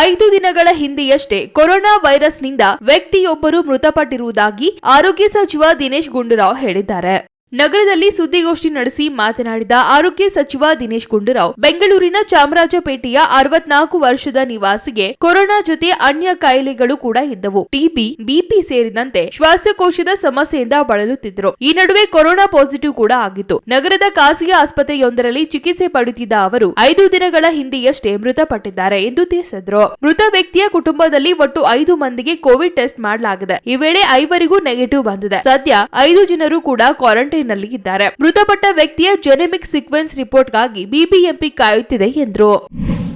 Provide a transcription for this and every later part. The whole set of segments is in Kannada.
ಐದು ದಿನಗಳ ಹಿಂದೆಯಷ್ಟೇ ಕೊರೋನಾ ವೈರಸ್ನಿಂದ ವ್ಯಕ್ತಿಯೊಬ್ಬರು ಮೃತಪಟ್ಟಿರುವುದಾಗಿ ಆರೋಗ್ಯ ಸಚಿವ ದಿನೇಶ್ ಗುಂಡೂರಾವ್ ಹೇಳಿದ್ದಾರೆ. ನಗರದಲ್ಲಿ ಸುದ್ದಿಗೋಷ್ಠಿ ನಡೆಸಿ ಮಾತನಾಡಿದ ಆರೋಗ್ಯ ಸಚಿವ ದಿನೇಶ್ ಗುಂಡೂರಾವ್, ಬೆಂಗಳೂರಿನ ಚಾಮರಾಜಪೇಟೆಯ ಅರವತ್ನಾಲ್ಕು ವರ್ಷದ ನಿವಾಸಿಗೆ ಕೊರೋನಾ ಜೊತೆ ಅನ್ಯ ಕಾಯಿಲೆಗಳು ಕೂಡ ಇದ್ದವು. ಟಿಬಿ, ಬಿಪಿ ಸೇರಿದಂತೆ ಶ್ವಾಸಕೋಶದ ಸಮಸ್ಯೆಯಿಂದ ಬಳಲುತ್ತಿದ್ದರು. ಈ ನಡುವೆ ಕೊರೋನಾ ಪಾಸಿಟಿವ್ ಕೂಡ ಆಗಿತ್ತು. ನಗರದ ಖಾಸಗಿ ಆಸ್ಪತ್ರೆಯೊಂದರಲ್ಲಿ ಚಿಕಿತ್ಸೆ ಪಡೆಯುತ್ತಿದ್ದ ಅವರು, ಐದು ದಿನಗಳ ಹಿಂದೆಯಷ್ಟೇ ಮೃತಪಟ್ಟಿದ್ದಾರೆ ಎಂದು ತಿಳಿಸಿದರು. ಮೃತ ವ್ಯಕ್ತಿಯ ಕುಟುಂಬದಲ್ಲಿ ಒಟ್ಟು ಐದು ಮಂದಿಗೆ ಕೋವಿಡ್ ಟೆಸ್ಟ್ ಮಾಡಲಾಗಿದೆ. ಈ ವೇಳೆ ಐವರಿಗೂ ನೆಗೆಟಿವ್ ಬಂದಿದೆ. ಸದ್ಯ ಐದು ಜನರು ಕೂಡ ಕ್ವಾರಂಟೈನ್ ನಲ್ಲಿ ಇದ್ದಾರೆ ಮೃತಪಟ್ಟ ವ್ಯಕ್ತಿಯ ಜೆನೆಮಿಕ್ ಸೀಕ್ವೆನ್ಸ್ ರಿಪೋರ್ಟ್ಗಾಗಿ ಬಿಬಿಎಂಪಿ ಕಾಯುತ್ತಿದೆ ಎಂದರು.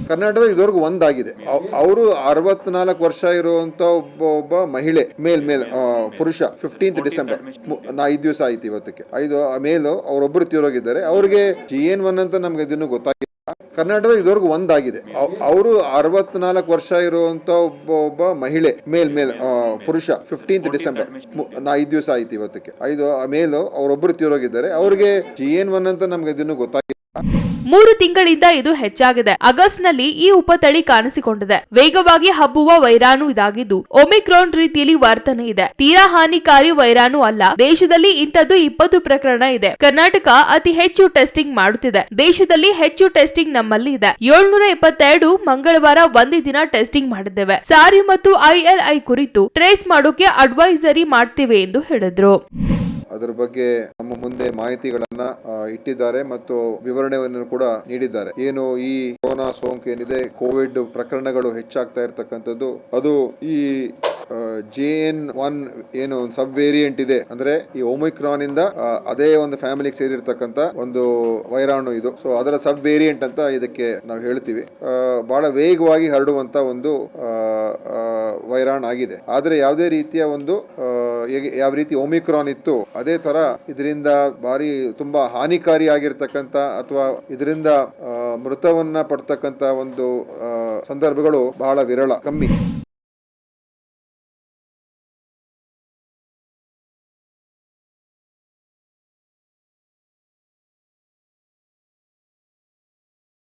ಕರ್ನಾಟಕದ ಇದುವರೆಗೂ ಒಂದಾಗಿದೆ. ಅವರು ಅರವತ್ನಾಲ್ಕು ವರ್ಷ ಇರುವಂತ ಒಬ್ಬ ಒಬ್ಬ ಮಹಿಳೆ, ಮೇಲ್ ಮೇಲ್ ಪುರುಷ ಫಿಫ್ಟೀನ್ತ್ ಡಿಸೆಂಬರ್ ನಾ ಐದು ದಿವಸ ಆಯ್ತು ಇವತ್ತಕ್ಕೆ. ಐದು ಮೇಲು ಅವರೊಬ್ಬರು ತೀರೋಗಿದ್ದಾರೆ ಅವ್ರಿಗೆ ಜಿ ಎನ್ ಒನ್ ಅಂತ ನಮ್ಗೆ ಇದನ್ನು ಗೊತ್ತಾಗಿಲ್ಲ ಕರ್ನಾಟಕದ ಇದುವರೆಗೂ ಒಂದಾಗಿದೆ. ಅವರು ಅರವತ್ನಾಲ್ಕು ವರ್ಷ ಇರುವಂತ ಒಬ್ಬ ಒಬ್ಬ ಮಹಿಳೆ ಮೇಲ್ ಮೇಲ್ ಪುರುಷ ಫಿಫ್ಟೀನ್ತ್ ಡಿಸೆಂಬರ್ ನಾ ಐದು ದಿವಸ ಆಯ್ತು ಇವತ್ತಕ್ಕೆ. ಐದು ಮೇಲು ಅವರೊಬ್ಬರು ತೀರೋಗಿದ್ದಾರೆ ಅವ್ರಿಗೆ ಜಿ ಎನ್ ಒನ್ ಅಂತ ನಮ್ಗೆ ಇದನ್ನು ಗೊತ್ತಾಗಿಲ್ಲ. ಮೂರು ತಿಂಗಳಿಂದ ಇದು ಹೆಚ್ಚಾಗಿದೆ. ಆಗಸ್ಟ್ನಲ್ಲಿ ಈ ಉಪತಳಿ ಕಾಣಿಸಿಕೊಂಡಿದೆ. ವೇಗವಾಗಿ ಹಬ್ಬುವ ವೈರಾಣು ಇದಾಗಿದ್ದು, ಒಮಿಕ್ರಾನ್ ರೀತಿಯಲ್ಲಿ ವರ್ತನೆ ಇದೆ. ತೀರಾ ಹಾನಿಕಾರಿ ವೈರಾಣು ಅಲ್ಲ. ದೇಶದಲ್ಲಿ ಇಂಥದ್ದು ಇಪ್ಪತ್ತು ಪ್ರಕರಣ ಇದೆ. ಕರ್ನಾಟಕ ಅತಿ ಹೆಚ್ಚು ಟೆಸ್ಟಿಂಗ್ ಮಾಡುತ್ತಿದೆ. ದೇಶದಲ್ಲಿ ಹೆಚ್ಚು ಟೆಸ್ಟಿಂಗ್ ನಮ್ಮಲ್ಲಿ ಇದೆ. ಏಳ್ನೂರ ಎಪ್ಪತ್ತೆರಡು ಮಂಗಳವಾರ ಒಂದೇ ದಿನ ಟೆಸ್ಟಿಂಗ್ ಮಾಡಿದ್ದೇವೆ. ಸಾರಿ ಮತ್ತು ಐಎಲ್ಐ ಕುರಿತು ಟ್ರೇಸ್ ಮಾಡೋಕೆ ಅಡ್ವೈಸರಿ ಮಾಡ್ತೇವೆ ಎಂದು ಹೇಳಿದ್ರು. ಅದರ ಬಗ್ಗೆ ನಮ್ಮ ಮುಂದೆ ಮಾಹಿತಿಗಳನ್ನ ಇಟ್ಟಿದ್ದಾರೆ ಮತ್ತು ವಿವರಣೆಯನ್ನು ಕೂಡ ನೀಡಿದ್ದಾರೆ. ಏನು ಈ ಕೊರೋನಾ ಸೋಂಕು ಏನಿದೆ, ಕೋವಿಡ್ ಪ್ರಕರಣಗಳು ಹೆಚ್ಚಾಗ್ತಾ ಇರತಕ್ಕಂಥದ್ದು, ಅದು ಈ ಜೆ ಎನ್ ಒನ್ ಏನು ಒಂದು ಸಬ್ ವೇರಿಯಂಟ್ ಇದೆ, ಅಂದ್ರೆ ಈ ಒಮಿಕ್ರಾನ್ ಇಂದ ಅದೇ ಒಂದು ಫ್ಯಾಮಿಲಿಗೆ ಸೇರಿರ್ತಕ್ಕಂತ ಒಂದು ವೈರಾಣು ಇದು. ಸೊ ಅದರ ಸಬ್ ವೇರಿಯಂಟ್ ಅಂತ ಇದಕ್ಕೆ ನಾವು ಹೇಳ್ತೀವಿ. ಬಹಳ ವೇಗವಾಗಿ ಹರಡುವಂತ ಒಂದು ವೈರಾಣು ಆಗಿದೆ. ಆದರೆ ಯಾವುದೇ ರೀತಿಯ ಒಂದು ಯಾವ ರೀತಿ ಒಮಿಕ್ರಾನ್ ಇತ್ತು, ಅದೇ ತರ ಇದರಿಂದ ಭಾರಿ ತುಂಬಾ ಹಾನಿಕಾರಿಯಾಗಿರ್ತಕ್ಕಂಥ ಅಥವಾ ಇದರಿಂದ ಮೃತವನ್ನ ಪಡ್ತಕ್ಕಂಥ ಒಂದು ಸಂದರ್ಭಗಳು ಬಹಳ ವಿರಳ, ಕಮ್ಮಿ.